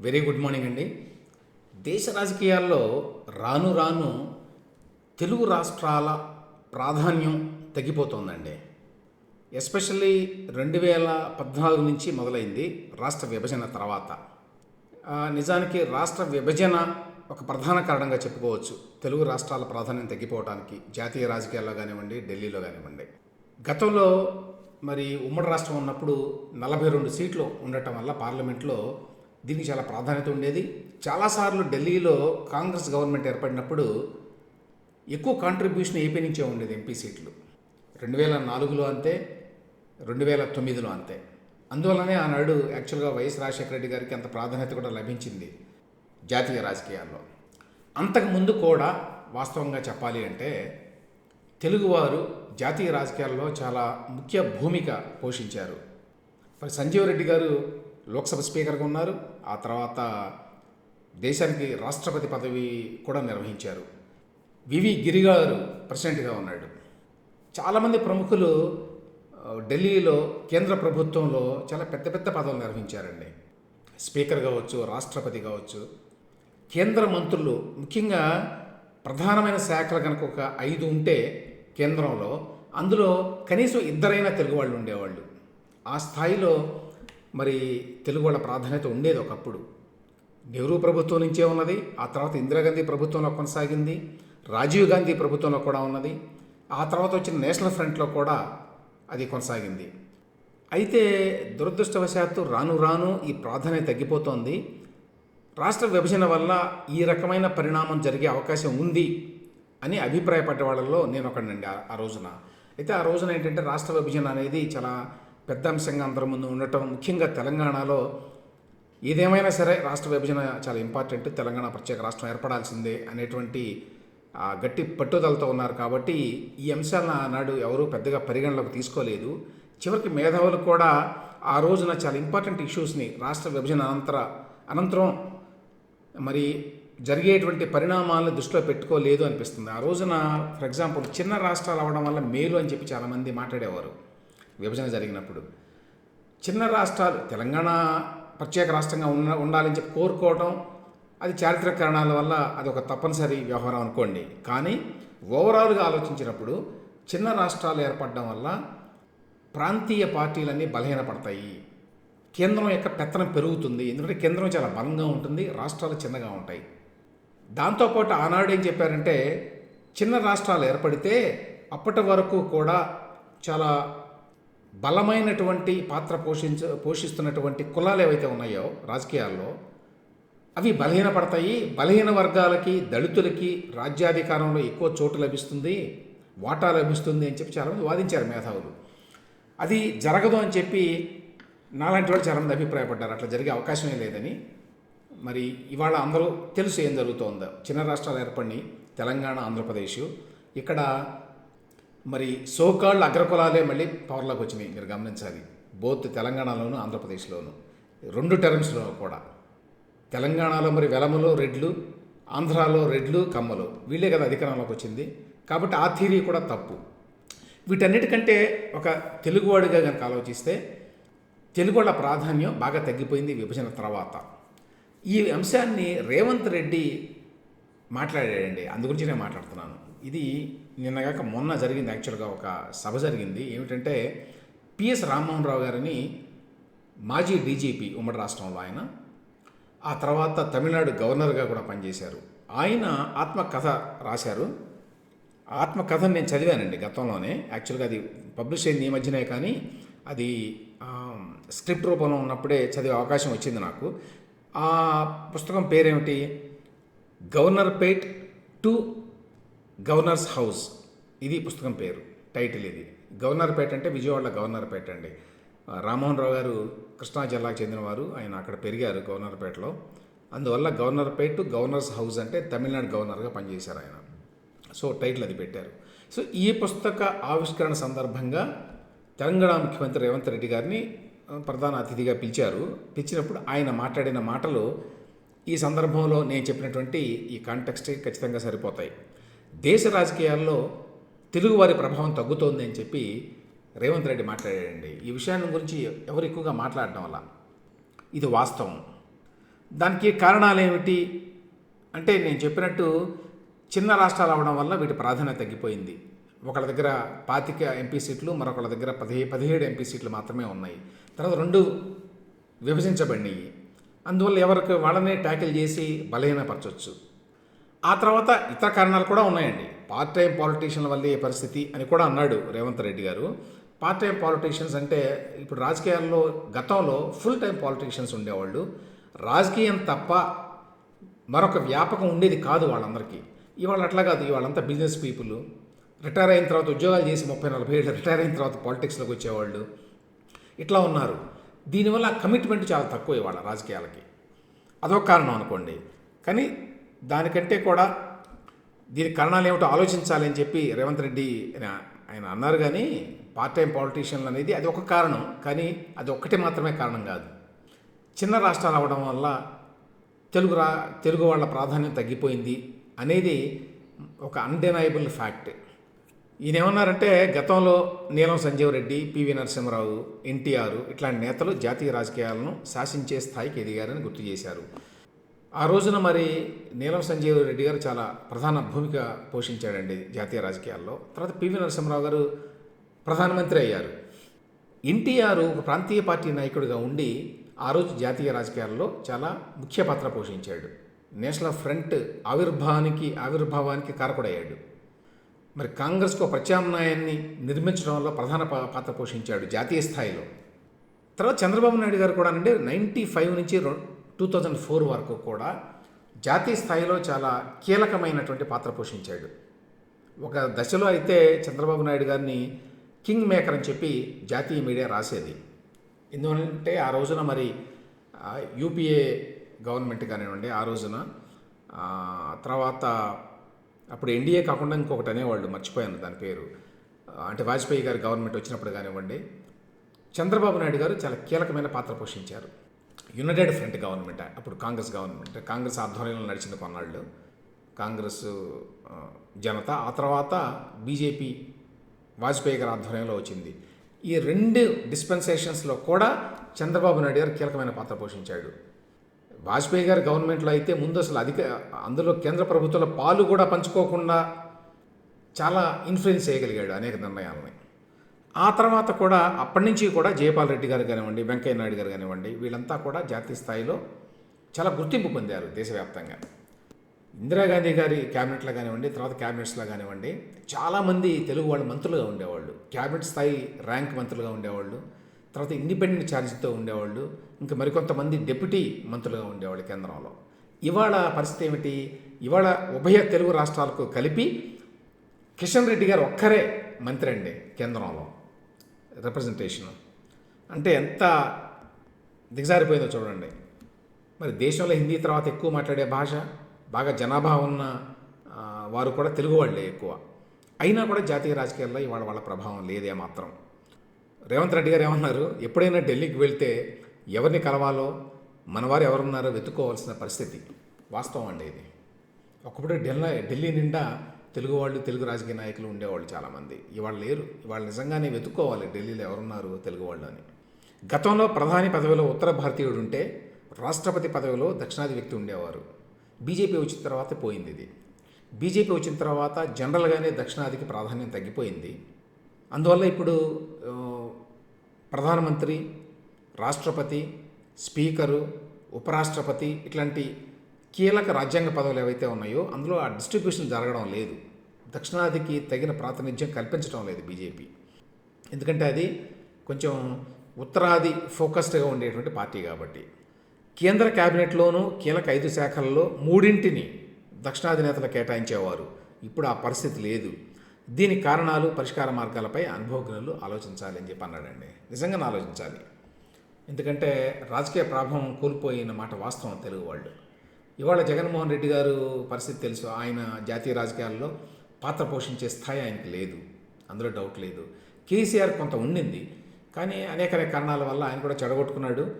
Very good morning అండి. దేశ రాజకీయాల్లో రాను రాను తెలుగు రాష్ట్రాల ప్రాధాన్యం తగ్గిపోతోందండి. ఎస్పెషల్లీ రెండు వేల పద్నాలుగు నుంచి మొదలైంది రాష్ట్ర విభజన తర్వాత. నిజానికి రాష్ట్ర విభజన ఒక ప్రధాన కారణంగా చెప్పుకోవచ్చు. తెలుగు రాష్ట్రాల ప్రాధాన్యం తగ్గిపోవడానికి జాతీయ రాజకీయాల్లో కానివ్వండి ఢిల్లీలో కానివ్వండి. గతంలో మరి ఉమ్మడి రాష్ట్రం ఉన్నప్పుడు నలభై రెండు సీట్లు ఉండటం వల్ల పార్లమెంట్లో దీనికి చాలా ప్రాధాన్యత ఉండేది. చాలాసార్లు ఢిల్లీలో కాంగ్రెస్ గవర్నమెంట్ ఏర్పడినప్పుడు ఎక్కువ కాంట్రిబ్యూషన్ ఏపీ నుంచే ఉండేది ఎంపీ సీట్లు. రెండు వేల నాలుగులో అంతే రెండు వేల తొమ్మిదిలో అంతే. అందువల్లనే ఆనాడు యాక్చువల్గా వైఎస్ రాజశేఖర రెడ్డి గారికి అంత ప్రాధాన్యత కూడా లభించింది జాతీయ రాజకీయాల్లో. అంతకు ముందు కూడా వాస్తవంగా చెప్పాలి అంటే తెలుగువారు జాతీయ రాజకీయాల్లో చాలా ముఖ్య భూమిక పోషించారు. మరి సంజీవ్ రెడ్డి గారు లోక్సభ స్పీకర్గా ఉన్నారు. ఆ తర్వాత దేశానికి రాష్ట్రపతి పదవి కూడా నిర్వహించారు. వివి గిరి గారు ప్రెసిడెంట్గా ఉన్నాడు. చాలామంది ప్రముఖులు ఢిల్లీలో కేంద్ర ప్రభుత్వంలో చాలా పెద్ద పెద్ద పదవులు నిర్వహించారండి. స్పీకర్ కావచ్చు రాష్ట్రపతి కావచ్చు. కేంద్ర మంత్రులు ముఖ్యంగా ప్రధానమైన శాఖలు కనుక ఒక ఐదు ఉంటే కేంద్రంలో అందులో కనీసం ఇద్దరైనా తెలుగు వాళ్ళు ఉండేవాళ్ళు. ఆ స్థాయిలో మరి తెలుగు వాళ్ళ ప్రాధాన్యత ఉండేది ఒకప్పుడు. నెహ్రూ ప్రభుత్వం నుంచే ఉన్నది ఆ తర్వాత ఇందిరాగాంధీ ప్రభుత్వంలో కొనసాగింది రాజీవ్ గాంధీ ప్రభుత్వంలో కూడా ఉన్నది ఆ తర్వాత వచ్చిన నేషనల్ ఫ్రంట్లో కూడా అది కొనసాగింది. అయితే దురదృష్టవశాత్తు రాను రాను ఈ ప్రాధాన్యత తగ్గిపోతోంది. రాష్ట్ర విభజన వల్ల ఈ రకమైన పరిణామం జరిగే అవకాశం ఉంది అని అభిప్రాయపడ్డ వాళ్ళలో నేను ఒకడినండి ఆ- ఆ రోజున. అయితే ఆ రోజున ఏంటంటే రాష్ట్ర విభజన అనేది చాలా పెద్ద అంశంగా అందరి ముందు ఉండటం ముఖ్యంగా తెలంగాణలో ఏదేమైనా సరే రాష్ట్ర విభజన చాలా ఇంపార్టెంట్. తెలంగాణ ప్రత్యేక రాష్ట్రం ఏర్పడాల్సిందే అనేటువంటి గట్టి పట్టుదలతో ఉన్నారు కాబట్టి ఈ అంశాలను ఆనాడు ఎవరూ పెద్దగా పరిగణలోకి తీసుకోలేదు. చివరికి మేధావులు కూడా ఆ రోజున చాలా ఇంపార్టెంట్ ఇష్యూస్ని రాష్ట్ర విభజన అనంతర అనంతరం మరి జరిగేటువంటి పరిణామాలను దృష్టిలో పెట్టుకోలేదు అనిపిస్తుంది. ఆ రోజున ఫర్ ఎగ్జాంపుల్ చిన్న రాష్ట్రాలు అవ్వడం వల్ల మేలు అని చెప్పి చాలామంది మాట్లాడేవారు. విభజన జరిగినప్పుడు చిన్న రాష్ట్రాలు తెలంగాణ ప్రత్యేక రాష్ట్రంగా ఉన్న ఉండాలని చెప్పి కోరుకోవడం అది చారిత్రక కారణాల వల్ల అది ఒక తప్పనిసరి వ్యవహారం అనుకోండి. కానీ ఓవరాల్గా ఆలోచించినప్పుడు చిన్న రాష్ట్రాలు ఏర్పడడం వల్ల ప్రాంతీయ పార్టీలన్నీ బలహీనపడతాయి. కేంద్రం యొక్క పెత్తనం పెరుగుతుంది. ఎందుకంటే కేంద్రం చాలా బలంగా ఉంటుంది రాష్ట్రాలు చిన్నగా ఉంటాయి. దాంతోపాటు ఆనాడు ఏం చెప్పారంటే చిన్న రాష్ట్రాలు ఏర్పడితే అప్పటి వరకు కూడా చాలా బలమైనటువంటి పాత్ర పోషించ పోషిస్తున్నటువంటి కులాలు ఏవైతే ఉన్నాయో రాజకీయాల్లో అవి బలహీనపడతాయి. బలహీన వర్గాలకి దళితులకి రాజ్యాధికారంలో ఎక్కువ చోటు లభిస్తుంది వాటా లభిస్తుంది అని చెప్పి చాలామంది వాదించారు మేధావులు. అది జరగదు అని చెప్పి నాలాంటి వాళ్ళు చాలామంది అభిప్రాయపడ్డారు. అట్లా జరిగే అవకాశమే లేదని. మరి ఇవాళ అందరూ తెలుసు ఏం జరుగుతోందో. చిన్న రాష్ట్రాలు ఏర్పడి తెలంగాణ ఆంధ్రప్రదేశ్. ఇక్కడ మరి సోకాళ్ళు అగ్రకులాలే మళ్ళీ పవర్లోకి వచ్చినాయి. మీరు గమనించాలి. బోత్ తెలంగాణలోను ఆంధ్రప్రదేశ్లోను. రెండు టర్మ్స్లో కూడా. తెలంగాణలో మరి వెలమలు రెడ్లు ఆంధ్రాలో రెడ్లు కమ్మలు. వీళ్ళే కదా అధికారంలోకి వచ్చింది. కాబట్టి ఆ థీరీ కూడా తప్పు. వీటన్నిటికంటే ఒక తెలుగువాడిగా కనుక ఆలోచిస్తే తెలుగు వాళ్ళ ప్రాధాన్యం బాగా తగ్గిపోయింది విభజన తర్వాత. ఈ అంశాన్ని రేవంత్ రెడ్డి మాట్లాడాడండి. అందు గురించి నేను మాట్లాడుతున్నాను. ఇది నిన్నగాక మొన్న జరిగింది యాక్చువల్గా ఒక సభ జరిగింది. ఏమిటంటే పిఎస్ రామ్మోహన్ రావు గారిని మాజీ డీజీపీ ఉమ్మడి రాష్ట్రంలో ఆయన ఆ తర్వాత తమిళనాడు గవర్నర్గా కూడా పనిచేశారు. ఆయన ఆత్మకథ రాశారు. ఆత్మకథను నేను చదివానండి గతంలోనే. యాక్చువల్గా అది పబ్లిష్ అయింది ఈ మధ్యనే కానీ అది స్క్రిప్ట్ రూపంలో ఉన్నప్పుడే చదివే అవకాశం వచ్చింది నాకు. ఆ పుస్తకం పేరేమిటి? Governor pet to governor's house. ఇది పుస్తకం పేరు టైటిల్ ఇది. గవర్నర్పేట అంటే విజయవాడ గవర్నర్పేట అండి. రామ్మోహన్ రావు గారు కృష్ణా జిల్లాకు చెందినవారు ఆయన అక్కడ పెరిగారు గవర్నర్పేటలో. అందువల్ల గవర్నర్పేట టు గవర్నర్స్ హౌస్ అంటే తమిళనాడు గవర్నర్గా పనిచేశారు ఆయన. సో టైటిల్ అది పెట్టారు. సో ఈ పుస్తక ఆవిష్కరణ సందర్భంగా తెలంగాణ ముఖ్యమంత్రి రేవంత్ రెడ్డి గారిని ప్రధాన అతిథిగా పిలిచారు. పిలిచినప్పుడు ఆయన మాట్లాడిన మాటలు ఈ సందర్భంలో నేను చెప్పినటువంటి ఈ కాంటెక్స్ట్ ఖచ్చితంగా సరిపోతాయి. దేశ రాజకీయాల్లో తెలుగువారి ప్రభావం తగ్గుతోంది అని చెప్పి రేవంత్ రెడ్డి మాట్లాడాడండి. ఈ విషయాన్ని గురించి ఎవరు ఎక్కువగా మాట్లాడడం వల్ల? ఇది వాస్తవం. దానికి కారణాలు ఏమిటి అంటే నేను చెప్పినట్టు చిన్న రాష్ట్రాలు అవడం వల్ల వీటి ప్రాధాన్యత తగ్గిపోయింది. ఒకళ్ళ దగ్గర పాతిక ఎంపీ సీట్లు మరొకళ్ళ దగ్గర పదిహే పదిహేడు ఎంపీ సీట్లు మాత్రమే ఉన్నాయి. తర్వాత రెండు విభజించబడినాయి. అందువల్ల ఎవరికి వాళ్ళనే ట్యాకిల్ చేసి బలహీనపరచవచ్చు ఆ తర్వాత ఇతర కారణాలు కూడా ఉన్నాయండి. పార్ట్ టైం పాలిటీషియన్ల వల్లే పరిస్థితి అని కూడా అన్నాడు రేవంత్ రెడ్డి గారు. పార్ట్ టైం పాలిటీషియన్స్ అంటే ఇప్పుడు రాజకీయాల్లో గతంలో ఫుల్ టైం పాలిటీషియన్స్ ఉండేవాళ్ళు. రాజకీయం తప్ప మరొక వ్యాపకం ఉండేది కాదు వాళ్ళందరికీ. ఇవాళ అట్లా కాదు ఇవాళంతా బిజినెస్ పీపుల్ రిటైర్ అయిన తర్వాత ఉద్యోగాలు చేసి ముప్పై నలభై ఏళ్ళు రిటైర్ అయిన తర్వాత పాలిటిక్స్లోకి వచ్చేవాళ్ళు. ఇట్లా ఉన్నారు. దీనివల్ల కమిట్మెంట్ చాలా తక్కువ ఇవాళ రాజకీయాలకి. అదొక కారణం అనుకోండి. కానీ దానికంటే కూడా దీని కారణాలు ఏమిటో ఆలోచించాలి అని చెప్పి రేవంత్ రెడ్డి ఆయన- అన్నారు కానీ పార్ట్ టైం పాలిటీషియన్లు అనేది అది ఒక కారణం కానీ అది ఒక్కటే మాత్రమే కారణం కాదు. చిన్న రాష్ట్రాలు అవ్వడం వల్ల తెలుగు రా తెలుగు వాళ్ళ ప్రాధాన్యం తగ్గిపోయింది అనేది ఒక అన్డెనైబుల్ ఫ్యాక్ట్ ఈయన ఏమన్నారంటే గతంలో నీలం సంజీవ్ రెడ్డి పివి నరసింహరావు ఎన్టీఆర్ ఇట్లాంటి నేతలు జాతీయ రాజకీయాలను శాసించే స్థాయికి ఎదిగారని గుర్తు చేశారు. ఆ రోజున మరి నీలం సంజీవ్ రెడ్డి గారు చాలా ప్రధాన భూమిక పోషించాడండి జాతీయ రాజకీయాల్లో. తర్వాత పివి నరసింహరావు గారు ప్రధానమంత్రి అయ్యారు. ఎన్టీఆర్ ఒక ప్రాంతీయ పార్టీ నాయకుడిగా ఉండి ఆ రోజు జాతీయ రాజకీయాల్లో చాలా ముఖ్య పాత్ర పోషించాడు. నేషనల్ ఫ్రంట్ ఆవిర్భావానికి ఆవిర్భావానికి కారకుడయ్యాడు. మరి కాంగ్రెస్కు ప్రత్యామ్నాయాన్ని నిర్మించడంలో ప్రధాన పాత్ర పోషించాడు జాతీయ స్థాయిలో. తర్వాత చంద్రబాబు నాయుడు గారు కూడా అంటే నైంటీ ఫైవ్ నుంచి టూ థౌజండ్ ఫోర్ వరకు కూడా జాతీయ స్థాయిలో చాలా కీలకమైనటువంటి పాత్ర పోషించాడు. ఒక దశలో అయితే చంద్రబాబు నాయుడు గారిని కింగ్ మేకర్ అని చెప్పి జాతీయ మీడియా రాసేది. ఎందుకంటే ఆ రోజున మరి యూపీఏ గవర్నమెంట్ కానివ్వండి ఆ రోజున తర్వాత అప్పుడు ఎన్డీఏ కాకుండా ఇంకొకటి అనేవాళ్ళు మర్చిపోయాను దాని పేరు. అంటే వాజ్పేయి గారి గవర్నమెంట్ వచ్చినప్పుడు కానివ్వండి చంద్రబాబు నాయుడు గారు చాలా కీలకమైన పాత్ర పోషించారు. United front government? అప్పుడు కాంగ్రెస్ గవర్నమెంట్. కాంగ్రెస్ ఆధ్వర్యంలో నడిచిన కొన్నాళ్ళు కాంగ్రెస్ జనత. ఆ తర్వాత బీజేపీ వాజ్పేయి గారి ఆధ్వర్యంలో వచ్చింది. ఈ రెండు డిస్పెన్సేషన్స్లో కూడా చంద్రబాబు నాయుడు గారు కీలకమైన పాత్ర పోషించాడు. వాజ్పేయి గారి గవర్నమెంట్లో అయితే ముందు అసలు అధిక అందులో కేంద్ర ప్రభుత్వంలో పాలు కూడా పంచుకోకుండా చాలా ఇన్ఫ్లుయెన్స్ చేయగలిగాడు అనేక నిర్ణయాలని. ఆ తర్వాత కూడా అప్పటి నుంచి కూడా జయపాల్ రెడ్డి గారు కానివ్వండి వెంకయ్య నాయుడు గారు కానివ్వండి వీళ్ళంతా కూడా జాతీయ స్థాయిలో చాలా గుర్తింపు పొందారు దేశవ్యాప్తంగా. ఇందిరాగాంధీ గారి క్యాబినెట్లో కానివ్వండి తర్వాత క్యాబినెట్స్లో కానివ్వండి చాలామంది తెలుగు వాళ్ళు మంత్రులుగా ఉండేవాళ్ళు. క్యాబినెట్ స్థాయి ర్యాంక్ మంత్రులుగా ఉండేవాళ్ళు. తర్వాత ఇండిపెండెంట్ ఛార్జీతో ఉండేవాళ్ళు. ఇంకా మరికొంతమంది డెప్యూటీ మంత్రులుగా ఉండేవాళ్ళు కేంద్రంలో. ఇవాళ పరిస్థితి ఏమిటి? ఇవాళ ఉభయ తెలుగు రాష్ట్రాలకు కలిపి కిషన్ రెడ్డి గారు ఒక్కరే మంత్రి అండి కేంద్రంలో. రిప్రజెంటేషన్ అంటే ఎంత దిగజారిపోయిందో చూడండి. మరి దేశంలో హిందీ తర్వాత ఎక్కువ మాట్లాడే భాష బాగా జనాభా ఉన్న వారు కూడా తెలుగు వాళ్ళే ఎక్కువ. అయినా కూడా జాతీయ రాజకీయాల్లో ఇవాళ వాళ్ళ ప్రభావం లేదే మాత్రం. రేవంత్ రెడ్డి గారు ఏమన్నారు? ఎప్పుడైనా ఢిల్లీకి వెళ్తే ఎవరిని కలవాలో మనవారు ఎవరున్నారో వెతుక్కోవాల్సిన పరిస్థితి. వాస్తవం అండి ఇది. ఒకప్పుడు ఢిల్లీ ఢిల్లీ నిండా తెలుగు వాళ్ళు తెలుగు రాజకీయ నాయకులు ఉండేవాళ్ళు చాలామంది. ఇవాళ లేరు. ఇవాళ నిజంగానే వెతుక్కోవాలి. ఢిల్లీలో ఎవరున్నారు తెలుగు వాళ్ళు అని. గతంలో ప్రధాని పదవిలో ఉత్తర భారతీయుడు ఉంటే రాష్ట్రపతి పదవిలో దక్షిణాది వ్యక్తి ఉండేవారు. బీజేపీ వచ్చిన తర్వాత పోయింది ఇది. బీజేపీ వచ్చిన తర్వాత జనరల్గానే దక్షిణాదికి ప్రాధాన్యం తగ్గిపోయింది. అందువల్ల ఇప్పుడు ప్రధానమంత్రి రాష్ట్రపతి స్పీకరు ఉపరాష్ట్రపతి ఇట్లాంటి కీలక రాజ్యాంగ పదవులు ఏవైతే ఉన్నాయో అందులో ఆ డిస్ట్రిబ్యూషన్ జరగడం లేదు. దక్షిణాదికి తగిన ప్రాతినిధ్యం కల్పించడం లేదు బీజేపీ. ఎందుకంటే అది కొంచెం ఉత్తరాది ఫోకస్డ్గా ఉండేటువంటి పార్టీ కాబట్టి. కేంద్ర కేబినెట్లోనూ కీలక ఐదు శాఖల్లో మూడింటిని దక్షిణాది నేతలు కేటాయించేవారు. ఇప్పుడు ఆ పరిస్థితి లేదు. దీని కారణాలు పరిష్కార మార్గాలపై అనుభవజ్ఞులు ఆలోచించాలి అని చెప్పి అన్నాడండి. నిజంగానే ఆలోచించాలి. ఎందుకంటే రాజకీయ ప్రభావం కోల్పోయిన మాట వాస్తవం తెలుగు వాళ్ళు. ఇవాళ జగన్మోహన్ రెడ్డి గారు పరిస్థితి తెలుసు. ఆయన జాతీయ రాజకీయాల్లో పాత్ర పోషించే స్థాయి ఆయనకి లేదు. అందులో డౌట్ లేదు. కేసీఆర్ కొంత ఉండింది. కానీ అనేక అనేక కారణాల వల్ల ఆయన కూడా చెడగొట్టుకున్నాడు.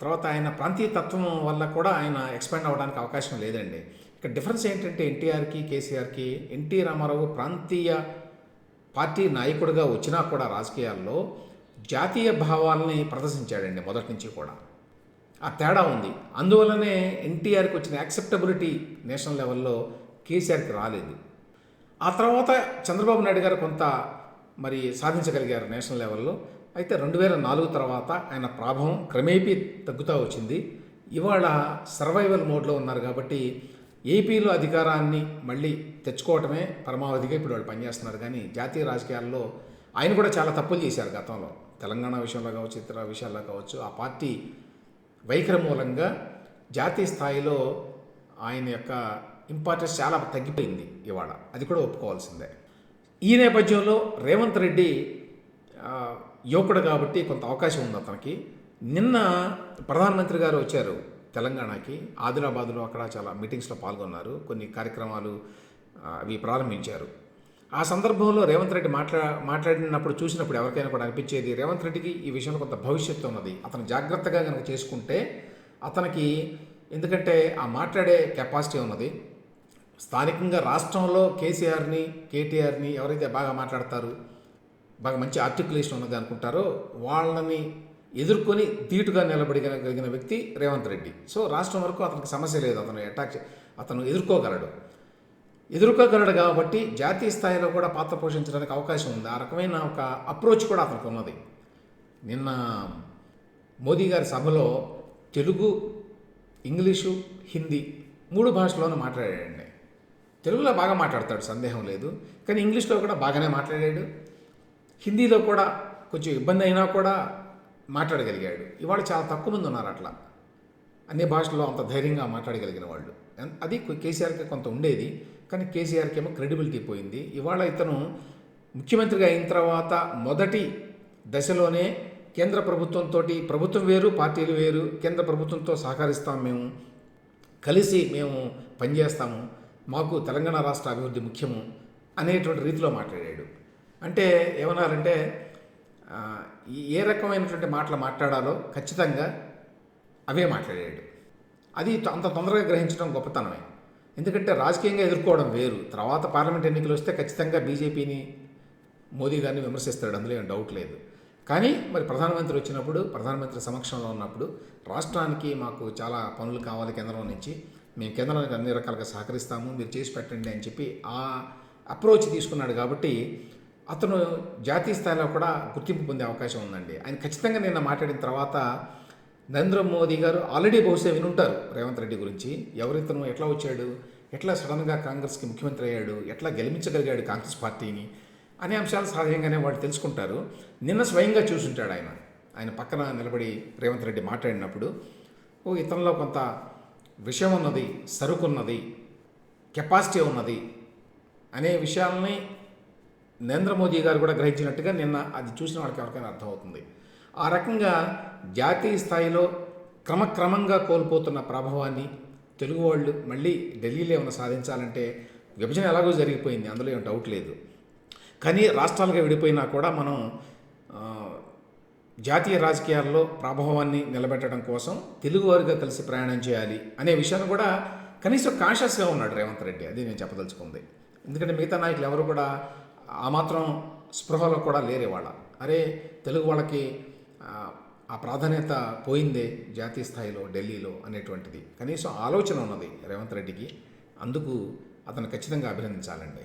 తర్వాత ఆయన ప్రాంతీయ తత్వం వల్ల కూడా ఆయన ఎక్స్పాండ్ అవ్వడానికి అవకాశం లేదండి. ఇక్కడ డిఫరెన్స్ ఏంటంటే ఎన్టీఆర్కి కేసీఆర్కి ఎన్టీ రామారావు ప్రాంతీయ పార్టీ నాయకుడిగా వచ్చినా కూడా రాజకీయాల్లో జాతీయ భావాల్ని ప్రదర్శించాడండి మొదటి నుంచి కూడా. ఆ తేడా ఉంది. అందువల్లనే ఎన్టీఆర్కి వచ్చిన యాక్సెప్టబిలిటీ నేషనల్ లెవెల్లో కేసీఆర్కి రాలేదు. ఆ తర్వాత చంద్రబాబు నాయుడు గారు కొంత మరి సాధించగలిగారు నేషనల్ లెవెల్లో. అయితే రెండు వేల నాలుగు తర్వాత ఆయన ప్రాభవం క్రమేపీ తగ్గుతూ వచ్చింది. ఇవాళ సర్వైవల్ మోడ్లో ఉన్నారు కాబట్టి ఏపీలో అధికారాన్ని మళ్ళీ తెచ్చుకోవటమే పరమావధిగా ఇప్పుడు వాళ్ళు పనిచేస్తున్నారు. కానీ జాతీయ రాజకీయాల్లో ఆయన కూడా చాలా తప్పులు చేశారు గతంలో. తెలంగాణ విషయంలో కావచ్చు ఇతర విషయాల్లో కావచ్చు ఆ పార్టీ వైఖరి మూలంగా జాతీయ స్థాయిలో ఆయన యొక్క ఇంపార్టెన్స్ చాలా తగ్గిపోయింది ఇవాళ. అది కూడా ఒప్పుకోవాల్సిందే. ఈ నేపథ్యంలో రేవంత్ రెడ్డి యువకుడు కాబట్టి కొంత అవకాశం ఉంది అతనికి. నిన్న ప్రధానమంత్రి గారు వచ్చారు తెలంగాణకి. ఆదిలాబాద్లో అక్కడ చాలా మీటింగ్స్లో పాల్గొన్నారు. కొన్ని కార్యక్రమాలు అవి ప్రారంభించారు. ఆ సందర్భంలో రేవంత్ రెడ్డి మాట్లా మాట్లాడినప్పుడు చూసినప్పుడు ఎవరికైనా కూడా అనిపించేది రేవంత్ రెడ్డికి ఈ విషయంలో కొంత భవిష్యత్తు ఉన్నది. అతను జాగ్రత్తగా కనుక చేసుకుంటే అతనికి ఎందుకంటే ఆ మాట్లాడే కెపాసిటీ ఉన్నది. స్థానికంగా రాష్ట్రంలో కేసీఆర్ని కేటీఆర్ని ఎవరైతే బాగా మాట్లాడతారు బాగా మంచి ఆర్టికులేషన్ ఉన్నది అనుకుంటారో వాళ్ళని ఎదుర్కొని ధీటుగా నిలబడగలిగిన వ్యక్తి రేవంత్ రెడ్డి. సో రాష్ట్రం వరకు అతనికి సమస్య లేదు. అతను అటాక్ అతను ఎదుర్కోగలడు. ఎదుర్కోగలడు కాబట్టి జాతీయ స్థాయిలో కూడా పాత్ర పోషించడానికి అవకాశం ఉంది. ఆ రకమైన ఒక అప్రోచ్ కూడా అతనికి ఉన్నది. నిన్న మోదీ గారి సభలో తెలుగు ఇంగ్లీషు హిందీ మూడు భాషల్లోనూ మాట్లాడాడండి. తెలుగులో బాగా మాట్లాడతాడు సందేహం లేదు. కానీ ఇంగ్లీష్లో కూడా బాగానే మాట్లాడాడు. హిందీలో కూడా కొంచెం ఇబ్బంది అయినా కూడా మాట్లాడగలిగాడు. ఇవాళ చాలా తక్కువ మంది ఉన్నారు అట్లా. అన్ని భాషల్లో అంత ధైర్యంగా మాట్లాడగలిగిన వాళ్ళు. అది కేసీఆర్కి కొంత ఉండేది. కానీ కేసీఆర్కి ఏమో క్రెడిబిలిటీ పోయింది. ఇవాళ ఇతను ముఖ్యమంత్రిగా అయిన తర్వాత మొదటి దశలోనే కేంద్ర ప్రభుత్వంతో ప్రభుత్వం వేరు పార్టీలు వేరు కేంద్ర ప్రభుత్వంతో సహకరిస్తాం మేము. కలిసి మేము పనిచేస్తాము. మాకు తెలంగాణ రాష్ట్ర అభివృద్ధి ముఖ్యము అనేటువంటి రీతిలో మాట్లాడాడు. అంటే ఏమన్నారంటే ఏ రకమైనటువంటి మాటలు మాట్లాడాలో ఖచ్చితంగా అవే మాట్లాడాడు. అది అంత తొందరగా గ్రహించడం గొప్పతనమే. ఎందుకంటే రాజకీయంగా ఎదుర్కోవడం వేరు. తర్వాత పార్లమెంట్ ఎన్నికలు వస్తే ఖచ్చితంగా బీజేపీని మోదీ గారిని విమర్శిస్తాడు. అందులో ఏం డౌట్ లేదు. కానీ మరి ప్రధానమంత్రి వచ్చినప్పుడు ప్రధానమంత్రి సమక్షంలో ఉన్నప్పుడు రాష్ట్రానికి మాకు చాలా పనులు కావాలి కేంద్రం నుంచి. మేము కేంద్రానికి అన్ని రకాలుగా సహకరిస్తాము మీరు చేసి పెట్టండి అని చెప్పి ఆ అప్రోచ్ తీసుకున్నాడు కాబట్టి అతను జాతీయ స్థాయిలో కూడా గుర్తింపు పొందే అవకాశం ఉందండి. ఆయన ఖచ్చితంగా నిన్న మాట్లాడిన తర్వాత నరేంద్ర మోదీ గారు ఆల్రెడీ బహుశా వినుంటారు రేవంత్ రెడ్డి గురించి. ఎవరితను ఎట్లా వచ్చాడు ఎట్లా సడన్గా కాంగ్రెస్కి ముఖ్యమంత్రి అయ్యాడు ఎట్లా గెలిపించగలిగాడు కాంగ్రెస్ పార్టీని అనే అంశాలు సహజంగానే వాళ్ళు తెలుసుకుంటారు. నిన్న స్వయంగా చూసుంటాడు ఆయన. ఆయన పక్కన నిలబడి రేవంత్ రెడ్డి మాట్లాడినప్పుడు ఓ ఇతనిలో కొంత విషయం ఉన్నది సరుకున్నది కెపాసిటీ ఉన్నది అనే విషయాల్ని నరేంద్ర మోదీ గారు కూడా గ్రహించినట్టుగా నిన్న అది చూసిన వాళ్ళకి ఎవరికైనా అర్థమవుతుంది. ఆ రకంగా జాతీయ స్థాయిలో క్రమక్రమంగా కోల్పోతున్న ప్రభావాన్ని తెలుగు వాళ్ళు మళ్ళీ ఢిల్లీలో ఏమైనా సాధించాలంటే విభజన ఎలాగో జరిగిపోయింది అందులో ఏం డౌట్ లేదు. కానీ రాష్ట్రాలుగా విడిపోయినా కూడా మనం జాతీయ రాజకీయాల్లో ప్రభావాన్ని నిలబెట్టడం కోసం తెలుగువారిగా కలిసి ప్రయాణం చేయాలి అనే విషయాన్ని కూడా కనీసం కాన్షియస్గా ఉన్నాడు రేవంత్ రెడ్డి. అది నేను చెప్పదలుచుకుంది. ఎందుకంటే మిగతా నాయకులు ఎవరు కూడా ఆ మాత్రం స్పృహలో కూడా లేరే వాళ్ళ అరే తెలుగు వాళ్ళకి ఆ ప్రాధాన్యత పోయిందే జాతీయ స్థాయిలో ఢిల్లీలో అనేటువంటిది. కనీసం ఆలోచన ఉన్నది రేవంత్ రెడ్డికి. అందుకు అతను ఖచ్చితంగా అభినందించాలండి.